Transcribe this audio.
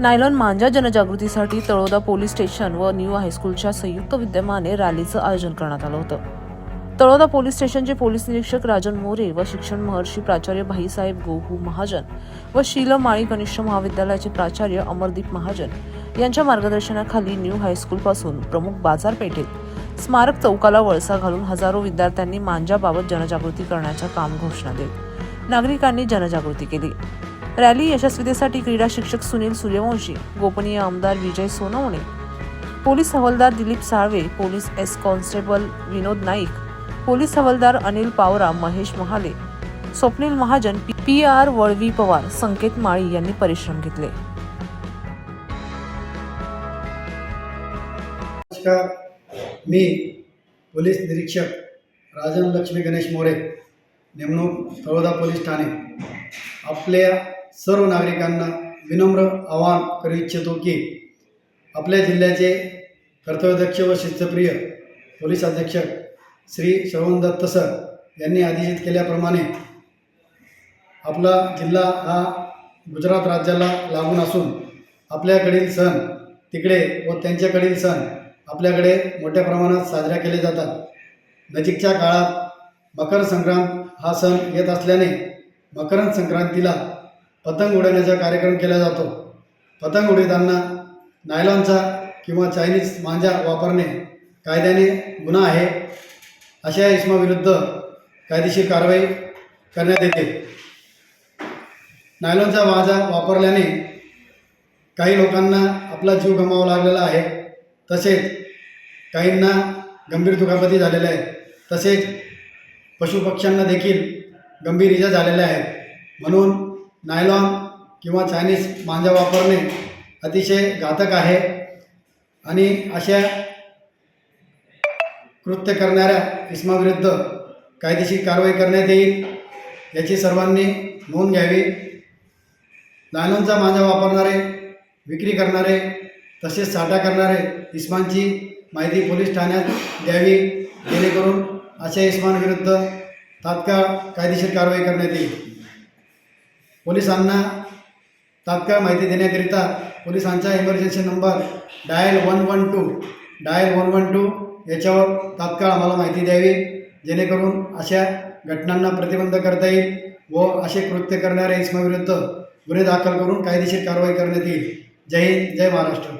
Nylon मांजा जनजागृतीसाठी Taloda police station व न्यू हायस्कूलच्या संयुक्त विद्यमाने रॅलीचं आयोजन करण्यात आलं होतं. तळोदा पोलीस स्टेशनचे पोलीस निरीक्षक राजन मोरे व शिक्षण महर्षी प्राचार्य भाईसाहेब गोहू महाजन व शील माळी कनिष्ठ महाविद्यालयाचे प्राचार्य अमरदीप महाजन यांच्या मार्गदर्शनाखाली न्यू हायस्कूलपासून प्रमुख बाजारपेठेत स्मारक चौकाला वळसा घालून हजारो विद्यार्थ्यांनी मांजाबाबत जनजागृती करण्याच्या काम घोषणा देत नागरिकांनी जनजागृती केली. रॅली यशस्वीतेसाठी क्रीडा शिक्षक सुनील सूर्यवंशी गोपनीय आमदार विजय सोनवणे पोलीस हवालदार Dilip Salve police S constable Vinod Naik police हवालदार अनिल पावरा महेश महाले स्वप्नील महाजन पी आर वळवी पवार संकेत माळी यांनी परिश्रम घेतले. नमस्कार. मी पोलीस निरीक्षक राजन लक्ष्मी गणेश मोरे नेमणूक तळोदा पोलीस ठाणे. आपल्या सर्व नागरिकांना विनम्र आवाहन करू इच्छितो की आपल्या जिल्ह्याचे कर्तव्यदक्ष व शिस्तप्रिय पोलीस अधीक्षक श्री श्रवणदत्त सर यांनी आदेशित केल्याप्रमाणे आपला जिल्हा हा गुजरात राज्याला लागून असून आपल्याकडील सण तिकडे व त्यांच्याकडील सण आपल्याकडे मोठ्या प्रमाणात साजऱ्या केले जातात. नजीकच्या काळात मकर संक्रांत हा सण येत असल्याने मकर संक्रांतीला पतंग उडवण्याचा कार्यक्रम केला जातो. पतंग उडविताना नायलॉनचा किंवा चायनीज मांजा वापरणे कायद्याने गुन्हा आहे. अशा इसमाविरुद्ध कायदेशीर कारवाई करण्यात येते. नायलॉनचा मांजा वापरल्याने काही लोकांना आपला जीव गमावा लागलेला आहे. तसेच काहींना गंभीर दुखापती झालेल्या आहेत. तसेच पशुपक्ष्यांना देखील गंभीर इजा झालेल्या आहेत. म्हणून नायलॉन किंवा चायनीज मांजा वापरणे अतिशय घातक आहे. आणि अशा कृत्य करणाऱ्या इसमाविरुद्ध कायदेशीर कारवाई करण्यात येईल याची सर्वांनी नोंद घ्यावी. नायलॉनचा मांजा वापरणारे विक्री करणारे तसेच साठा करणारे इस्मांची माहिती पोलीस ठाण्यात द्यावी जेणेकरून अशा इस्मांविरुद्ध तात्काळ कायदेशीर कारवाई करण्यात येईल. पोलिसांना तात्काळ माहिती देण्याकरिता पोलिसांचा emergency number dial one one two dial one one two याच्यावर तात्काळ आम्हाला माहिती द्यावी. जेणेकरून अशा घटनांना प्रतिबंध करता येईल व असे कृत्य करणाऱ्या इसमाविरुद्ध गुन्हे दाखल करून कायदेशीर कारवाई करण्यात येईल. जय हिंद जय महाराष्ट्र.